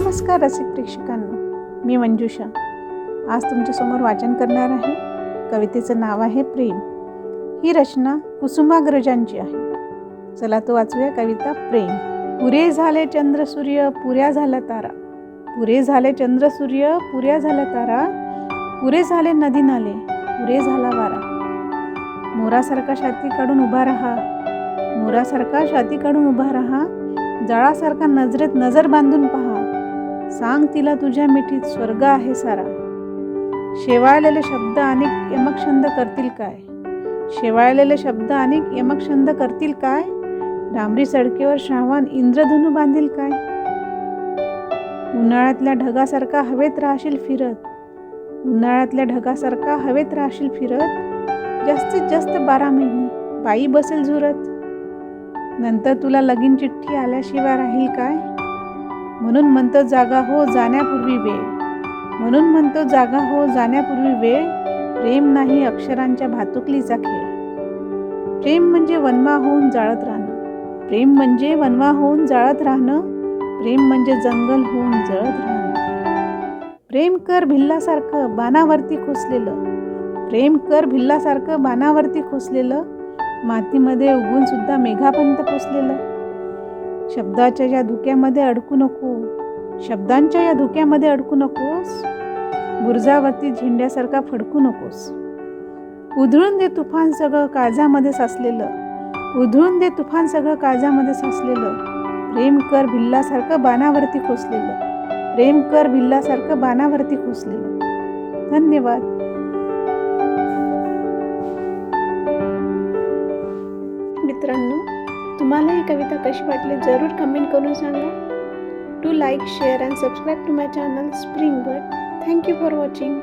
नमस्कार रसिक प्रेक्षकांनो मी मंजुषा. आज तुमच्यासमोर वाचन करणार आहे. कवितेचं नाव आहे प्रेम. ही रचना कुसुमाग्रजांची आहे. चला तो वाचूया कविता प्रेम. पुरे झाले चंद्र सूर्य पुऱ्या झाला तारा. पुरे झाले चंद्र सूर्य पुऱ्या झाला तारा. पुरे झाले नदी नाले पुरे झाला वारा. मोरासारखा छाती काढून उभा राहा. मोरासारखा छाती काढून उभा राहा. जळासारखा नजरेत नजर बांधून पहा. सांग तिला तुझ्या मिठीत स्वर्ग आहे सारा. शेवाळलेले शब्द अनेक यमक्षंद करतील काय? शेवाळलेले शब्द अनेक यमक्षंद करतील काय? डांबरी सडकेवर श्रावण इंद्रधनु बांधील काय? उन्हाळ्यातल्या ढगासारखा हवेत राहशील फिरत. उन्हाळ्यातल्या ढगासारखा हवेत राहशील फिरत. जास्तीत जास्त बारा महिने बाई बसेल झुरत. नंतर तुला लगीन चिठ्ठी आल्याशिवाय राहील काय? म्हणून म्हणतो जागा हो जाण्यापूर्वी वेळ. म्हणून म्हणतो जागा हो जाण्यापूर्वी वेळ प्रेम नाही अक्षरांच्या भातुकलीचा खेळ. प्रेम म्हणजे वनवा होऊन जाळत राहणं. प्रेम म्हणजे वनवा होऊन जाळत राहणं. प्रेम म्हणजे जंगल होऊन जळत राहणं. प्रेम कर भिल्लासारखं बाणावरती खोसलेलं. प्रेम कर भिल्लासारखं बाणावरती खोसलेलं. मातीमध्ये उगून सुद्धा मेघापर्यंत पोचलेलं. शब्दाच्या या धुक्यामध्ये अडकू नको. शब्दांच्या या धुक्यामध्ये अडकू नकोस. बुरजावरती झेंड्यासारखा फडकू नकोस. उधळून दे तुफान सगळं काळजामध्ये साचलेलं. उधळून दे तुफान सगळं काळजामध्ये साचलेलं. प्रेम कर भिल्लासारखं बाणावरती खोसलेलं. प्रेम कर भिल्लासारखं बाणावरती खोसलेलं. धन्यवाद. मित्रांनो तुम्हाला ही कविता कशी वाटली जरूर कमेंट करून सांगा. To like share and subscribe to my channel spring bird thank you for watching